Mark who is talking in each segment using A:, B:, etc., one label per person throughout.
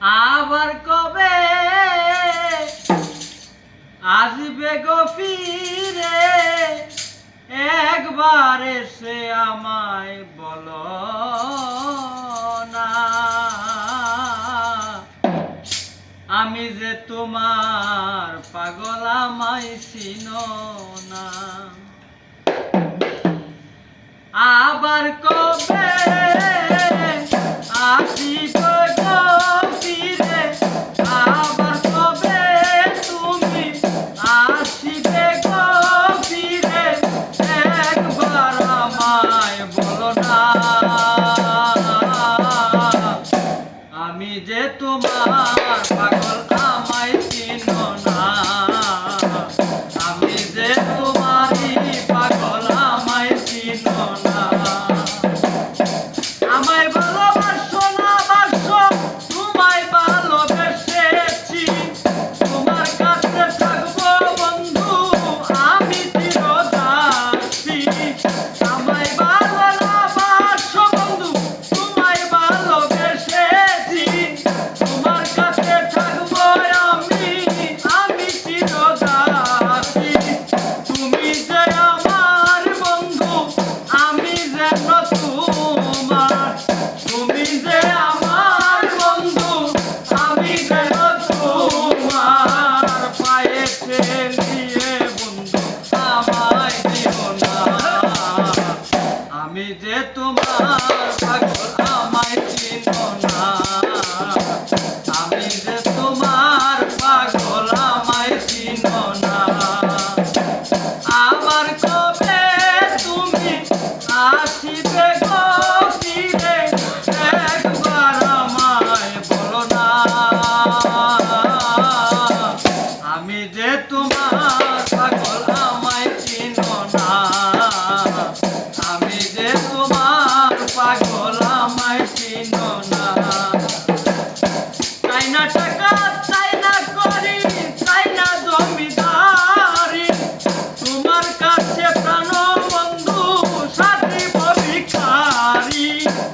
A: আবার কবে আসবে গো ফিরে? একবার এসে আমায় বলো না। আমি যে তোমার পাগল আমায় চিন না। আবার কবে তোমার পাগল আমায় চিনো না। আমি যে তোমারই পাগল আমায় চিনো না। তোমার পাগল আমায় চেনো না।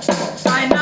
A: I know.